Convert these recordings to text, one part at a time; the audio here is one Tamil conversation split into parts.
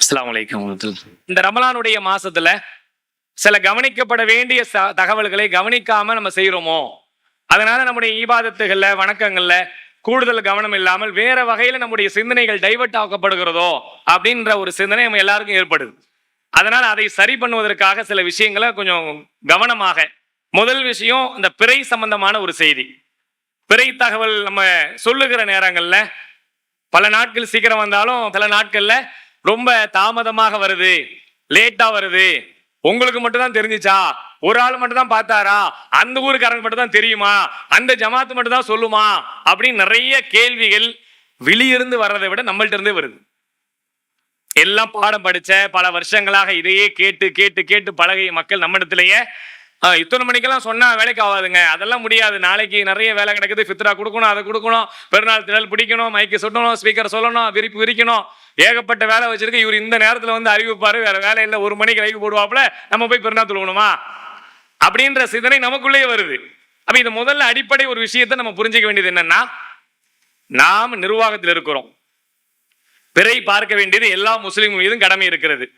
அஸ்ஸலாமு இந்த ரமலானுடைய மாசத்துல சில கவனிக்கப்பட வேண்டிய ச- தகவல்களை கவனிக்காம நம்ம செய்யறோமோ அதனால நம்முடைய ஈபாதத்துகள்ல வணக்கங்கள்ல கூடுதல் கவனம் இல்லாமல் வேற வகையில நம்முடைய சிந்தனைகள் டைவர்ட் ஆக்கப்படுகிறதோ? அப்படின்ற ஒரு சிந்தனை நம்ம எல்லாருக்கும் ஏற்படுது. அதனால அதை சரி பண்ணுவதற்காக சில விஷயங்களை கொஞ்சம் கவனமாக. முதல் விஷயம் இந்த பிறை சம்பந்தமான ஒரு செய்தி. பிறை தகவல் நம்ம சொல்லுகிற நேரங்கள்ல பல நாட்கள் சீக்கிரம் வந்தாலும் சில நாட்கள்ல ரொம்ப தாமதமாக வருது லேட்டா வருது. உங்களுக்கு மட்டும் தான் தெரிஞ்சுச்சா? ஒரு ஆள் மட்டும் தான் பார்த்தாரா? அந்த ஊருக்காரங்க மட்டும் தான் தெரியுமா? அந்த ஜமாத்து மட்டும் தான் சொல்லுமா? அப்படின்னு நிறைய கேள்விகள் வெளியிருந்து வர்றதை விட நம்மள்ட்ட இருந்தே வருது. எல்லாம் பாடம் படிச்ச பல வருஷங்களாக இதையே கேட்டு கேட்டு கேட்டு பழகிய மக்கள் நம்மிடத்திலேயே இத்தனை மணிக்கெல்லாம் சொன்னா வேலைக்கு ஆகாதுங்க. அதெல்லாம் முடியாது. நாளைக்கு நிறைய வேலை கிடக்குது. ஃபித்ரா கொடுக்கணும் அதை கொடுக்கணும். பெருநாள் திடல் பிடிக்கணும் மைக்கு சுட்டணும் ஸ்பீக்கர் சொல்லணும் விரிப்பு விரிக்கணும். ஏகப்பட்ட வேலை வச்சிருக்கு. இவர் இந்த நேரத்துல வந்து அறிவிப்பாரு. வேற வேலை இல்லை. ஒரு மணிக்கு லைக்கு போடுவாப்புல. நம்ம போய் பெருநாள் தொழுவணுமா அப்படின்ற சிந்தனை நமக்குள்ளேயே வருது. அப்ப இது முதல்ல அடிப்படை ஒரு விஷயத்தை நம்ம புரிஞ்சுக்க வேண்டியது என்னன்னா நாம் நிர்வாகத்தில் இருக்கிறோம். பிறை பார்க்க வேண்டியது எல்லா முஸ்லீம் மீதும் கடமை இருக்கிறது.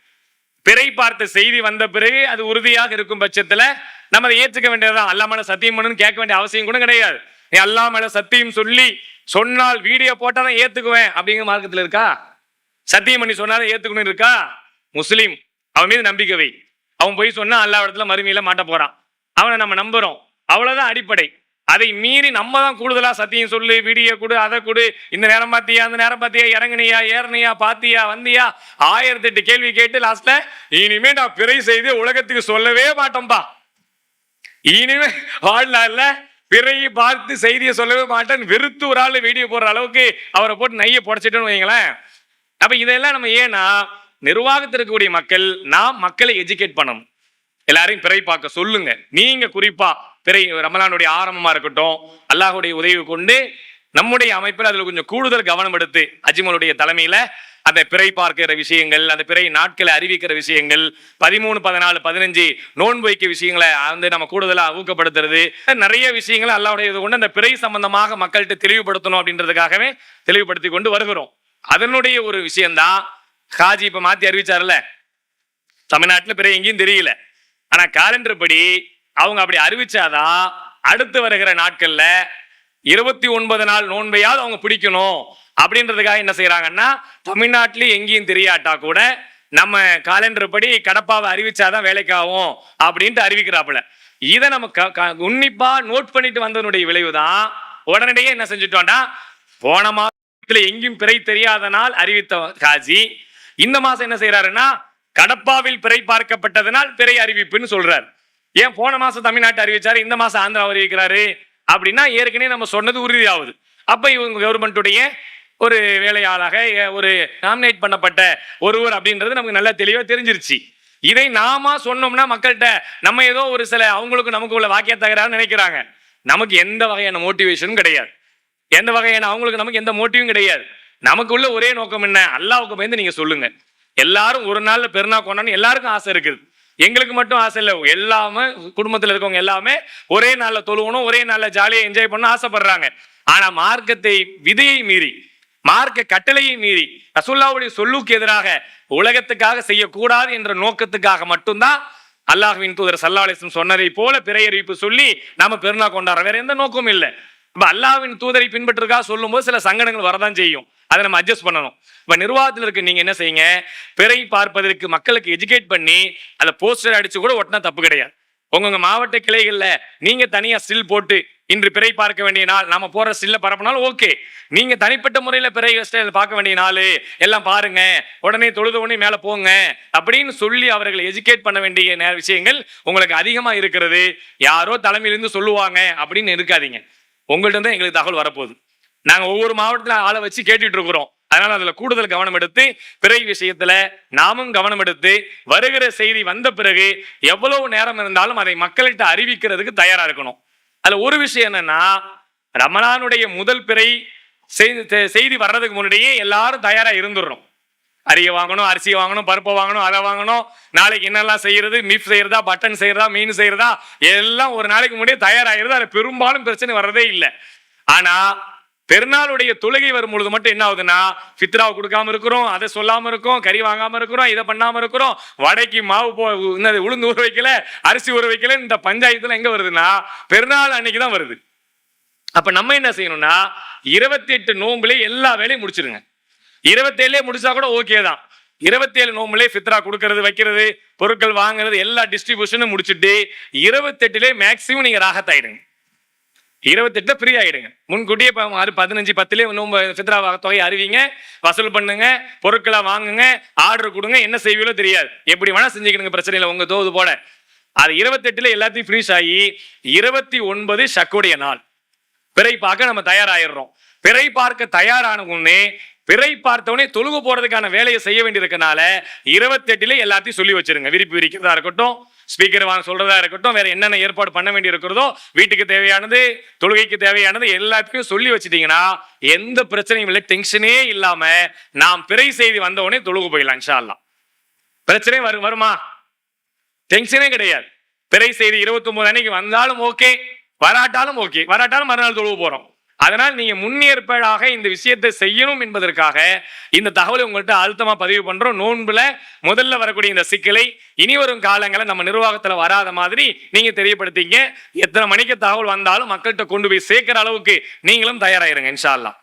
பிறை பார்த்த செய்தி வந்த பிறகு அது உறுதியாக இருக்கும் பட்சத்துல நம்ம அதை ஏற்றுக்க வேண்டியதுதான் அல்லா சத்தியம் பண்ணுன்னு கேட்க வேண்டிய அவசியம் கூட கிடையாது. நீ அல்லாமல சத்தியம் சொல்லி சொன்னால் வீடியோ போட்டா தான் ஏத்துக்குவேன் அப்படிங்கிற மார்க்கத்துல இருக்கா? சத்தியம் பண்ணி சொன்னாலும் ஏத்துக்கணும் இருக்கா? முஸ்லீம் அவன் மீது நம்பிக்கை அவன் போய் சொன்னா அல்லா இடத்துல மறுமையில மாட்ட போறான். அவனை நம்ம நம்புறோம். அவ்வளவுதான் அடிப்படை. அதை மீறி நம்ம தான் கூடுதலாக சத்தியம் சொல்லு வீடியோ கொடு அதை கொடு. இந்த நேரம் பார்த்தியா அந்த நேரம் பார்த்தியா இறங்குனியா ஏறனியா பாத்தியா வந்தியா? ஆயிரத்தி எட்டு கேள்வி கேட்டு லாஸ்ட்ல இனிமே நான் பிறை செய்து உலகத்துக்கு சொல்லவே மாட்டோம்பா இனிமே வாழ்நாள்ல பிறையை பார்த்து செய்தியை சொல்லவே மாட்டேன். வெறுத்து ஒரு ஆள் வீடியோ போடுற அளவுக்கு அவரை போட்டு நைய புடைச்சிட்டோன்னு வைங்களேன். அப்ப இதெல்லாம் நம்ம ஏன்னா நிர்வாகத்தில் இருக்கக்கூடிய மக்கள் நாம் மக்களை எஜுகேட் பண்ணணும். எல்லாரையும் பிறை பார்க்க சொல்லுங்க. நீங்க குறிப்பா பிறை ரமலானுடைய ஆரம்பமா இருக்கட்டும் அல்லாஹுடைய உதவி கொண்டு நம்முடைய அமைப்பில் அதுல கொஞ்சம் கூடுதல் கவனம் எடுத்து அஜிமலுடைய தலைமையில அந்த பிறை பார்க்கிற விஷயங்கள் அந்த பிறை நாட்களை அறிவிக்கிற விஷயங்கள் பதிமூணு பதினாலு பதினஞ்சு நோன்பு வைக்க விஷயங்களை வந்து நம்ம கூடுதலா ஊக்கப்படுத்துறது நிறைய விஷயங்களை அல்லாவுடைய இது கொண்டு அந்த பிறை சம்பந்தமாக மக்கள்கிட்ட தெளிவுபடுத்தணும் அப்படின்றதுக்காகவே தெளிவுபடுத்தி கொண்டு வருகிறோம். அதனுடைய ஒரு விஷயம்தான் ஹாஜி இப்ப மாத்தி அறிவிச்சார்ல தமிழ்நாட்டுல பிறை எங்கேயும் தெரியல. ஆனா காலண்டர் படி அவங்க அப்படி அறிவிச்சாதான் அடுத்து வருகிற நாட்கள்ல இருபத்தி ஒன்பது நாள் நோன்பையாவது அவங்க பிடிக்கணும். அப்படின்றதுக்காக என்ன செய்யறாங்கன்னா தமிழ்நாட்டிலேயே எங்கேயும் தெரியாட்டா கூட நம்ம காலண்டர் படி கடப்பாவை அறிவிச்சாதான் வேலைக்காகும் அப்படின்ட்டு அறிவிக்கிறாப்புல. இதை நம்ம க- உன்னிப்பா நோட் பண்ணிட்டு வந்ததனுடைய விளைவுதான் உடனடியே என்ன செஞ்சுட்டோம்னா போன மாதத்துல எங்கேயும் பிறை தெரியாத நாள் அறிவித்த காஜி. இந்த மாசம் என்ன செய்யறாருன்னா கடப்பாவில் பிறை பார்க்கப்பட்டதனால் பிறை அறிவிப்புன்னு சொல்றாரு. ஏன் போன மாசம் தமிழ்நாட்டு அறிவிச்சாரு இந்த மாசம் ஆந்திரா அறிவிக்கிறாரு அப்படின்னா ஏற்கனவே நம்ம சொன்னது உறுதியாகுது. அப்ப இவங்க கவர்மெண்ட்டுடைய ஒரு வேலையாளாக ஒரு நாமினேட் பண்ணப்பட்ட ஒருவர் அப்படின்றது நமக்கு நல்லா தெளிவா தெரிஞ்சிருச்சு. இதை நாம சொன்னோம்னா மக்கள்கிட்ட நம்ம ஏதோ ஒரு சில அவங்களுக்கு நமக்கு உள்ள வாக்கிய தகராறு நினைக்கிறாங்க. நமக்கு எந்த வகையான மோட்டிவேஷனும் கிடையாது. எந்த வகையான அவங்களுக்கு நமக்கு எந்த மோட்டிவும் கிடையாது. நமக்கு உள்ள ஒரே நோக்கம் என்ன? அல்லாவுக்கு பயந்து நீங்க சொல்லுங்க. எல்லாரும் ஒரு நாள் பெருநா கொண்டான்னு எல்லாருக்கும் ஆசை இருக்குது. எங்களுக்கு மட்டும் ஆசை இல்லை எல்லாமே குடும்பத்தில் இருக்கவங்க எல்லாமே ஒரே நாளில் தொழுவணும் ஒரே நாளில் ஜாலியாக என்ஜாய் பண்ண ஆசைப்படுறாங்க. ஆனால் மார்க்கத்தை விதையை மீறி மார்க்க கட்டளையை மீறி ரசுல்லாவுடைய சொல்லுக்கு எதிராக உலகத்துக்காக செய்யக்கூடாது என்ற நோக்கத்துக்காக மட்டும்தான் அல்லாஹ்வின் தூதர் சல்லா சொன்னதை போல பிறையறிவிப்பு சொல்லி நாம பெருநாள் கொண்டாடுறோம். வேற எந்த நோக்கமும் இல்லை. இப்போ அல்லாஹ்வின் தூதரை பின்பற்றுறதுக்காக சொல்லும்போது சில சங்கடங்கள் வரதான் செய்யும். அதை நம்ம அட்ஜஸ்ட் பண்ணணும். இப்போ நிர்வாகத்தில் இருக்க நீங்கள் என்ன செய்யுங்க? பிறை பார்ப்பதற்கு மக்களுக்கு எஜுகேட் பண்ணி அதை போஸ்டர் அடிச்சு கூட ஒட்டினா தப்பு கிடையாது. உங்க மாவட்ட கிளைகளில் நீங்க தனியா ஸ்டில் போட்டு இன்று பிறை பார்க்க வேண்டிய நாள் நம்ம போற ஸ்டில்ல பரப்பினாலும் ஓகே நீங்க தனிப்பட்ட முறையில பிறை ஸ்டைல் பார்க்க வேண்டிய நாள் எல்லாம் பாருங்க. உடனே தொழுத உடனே மேல போங்க. அப்படின்னு சொல்லி அவர்களை எஜுகேட் பண்ண வேண்டிய விஷயங்கள் உங்களுக்கு அதிகமா இருக்கிறது. யாரோ தலைமையிலிருந்து சொல்லுவாங்க அப்படின்னு இருக்காதீங்க. உங்கள்கிட்ட தான் எங்களுக்கு தகவல் வரப்போகுது. நாங்க ஒவ்வொரு மாவட்டத்துல ஆளை வச்சு கேட்டுட்டு இருக்கிறோம். அதனால அதுல கூடுதல் கவனம் எடுத்து பிறை விஷயத்துல நாமும் கவனம் எடுத்து வருகிற செய்தி வந்த பிறகு எவ்வளவு நேரம் இருந்தாலும் அதை மக்கள்கிட்ட அறிவிக்கிறதுக்கு தயாரா இருக்கணும். அதுல ஒரு விஷயம் என்னன்னா ரமணானுடைய முதல் பிறை செய்தி செய்தி வர்றதுக்கு முன்னாடியே எல்லாரும் தயாரா இருந்துடுறோம். அரிய வாங்கணும் அரிசி வாங்கணும் பருப்பை வாங்கணும் அதை வாங்கணும். நாளைக்கு என்னெல்லாம் செய்யறது? மீஃப் செய்யறதா? பட்டன் செய்யறதா? மீன் செய்யறதா? எல்லாம் ஒரு நாளைக்கு முன்னாடியே தயாராகிறது அது பெரும்பாலும் பிரச்சனை வர்றதே இல்லை. ஆனா பெருநாளுடைய தொழுகை வரும் பொழுது மட்டும் என்ன ஆகுதுன்னா ஃபித்ராவை கொடுக்காம இருக்கிறோம் அதை சொல்லாம இருக்கோம் கறி வாங்காம இருக்கிறோம் இதை பண்ணாம இருக்கிறோம் வடைக்கு மாவு போ என்னது உளுந்து ஊற வைக்கல அரிசி ஊற வைக்கல இந்த பஞ்சாயத்துல எங்க வருதுன்னா பெருநாள் அன்னைக்கு தான் வருது. அப்ப நம்ம என்ன செய்யணும்னா இருபத்தி எட்டு நோம்புல எல்லா வேலையும் முடிச்சிருங்க. இருபத்தேழுலேயே முடிச்சா கூட ஓகே தான். இருபத்தேழு நோம்புலே ஃபித்ரா கொடுக்கறது வைக்கிறது பொருட்கள் வாங்குறது எல்லா டிஸ்ட்ரிபியூஷனும் முடிச்சுட்டு இருபத்தெட்டுலேயே மேக்சிமம் நீங்க ராகத்தாயிடுங்க. இருபத்தெட்டு ஃப்ரீ ஆயிடுங்க. முன்கூட்டியே இப்போ ஆறு பதினஞ்சு பத்துலேயே இன்னும் சித்ரா தொகை அறிவிங்க வசூல் பண்ணுங்க பொருட்களை வாங்குங்க ஆர்டர் கொடுங்க என்ன செய்வீங்களோ தெரியாது. எப்படி வேணா செஞ்சுக்கணுங்க பிரச்சனை இல்லை. உங்க தோது போல. அது இருபத்தெட்டுல எல்லாத்தையும் ஃப்ரீஸ் ஆகி இருபத்தி ஒன்பது ஷக்குடைய நாள். பிறை பார்க்க நம்ம தயாராயிடுறோம். பிறை பார்க்க தயாரான உடனே பிறை பார்த்தவொடனே தொழுகு போறதுக்கான வேலையை செய்ய வேண்டியிருக்கனால இருபத்தெட்டுல எல்லாத்தையும் சொல்லி வச்சிருங்க. விரிப்பு விரிக்கிறதா இருக்கட்டும் ஸ்பீக்கர் வாங்க சொல்றதா இருக்கட்டும் வேற என்னென்ன ஏற்பாடு பண்ண வேண்டி இருக்கிறதோ வீட்டுக்கு தேவையானது தொழுகைக்கு தேவையானது எல்லாத்தையும் சொல்லி வச்சுட்டீங்கன்னா எந்த பிரச்சனையும் இல்லை டென்ஷனே இல்லாம நாம் பிறை செய்தி வந்த உடனே தொழுகு போயிடலாம் இன்ஷால்லாம் பிரச்சனை வரும்? வருமா டென்ஷனே கிடையாது. பிறை செய்தி இருபத்தி ஒன்பது அன்னைக்கு வந்தாலும் ஓகே வராட்டாலும் ஓகே வராட்டாலும் மறுநாள் தொழுவு போறோம். அதனால் நீங்க முன்னேற்பாடாக இந்த விஷயத்தை செய்யணும் என்பதற்காக இந்த தகவலை உங்கள்கிட்ட அழுத்தமா பதிவு பண்றோம். நோன்புல முதல்ல வரக்கூடிய இந்த சிக்கலை இனி வரும் காலங்களை நம்ம நிர்வாகத்துல வராத மாதிரி நீங்க தெரியப்படுத்திங்க எத்தனை மணிக்கு தகவல் வந்தாலும் மக்கள்கிட்ட கொண்டு போய் சேர்க்கிற அளவுக்கு நீங்களும் தயாராயிருங்க இன்ஷால்லாம்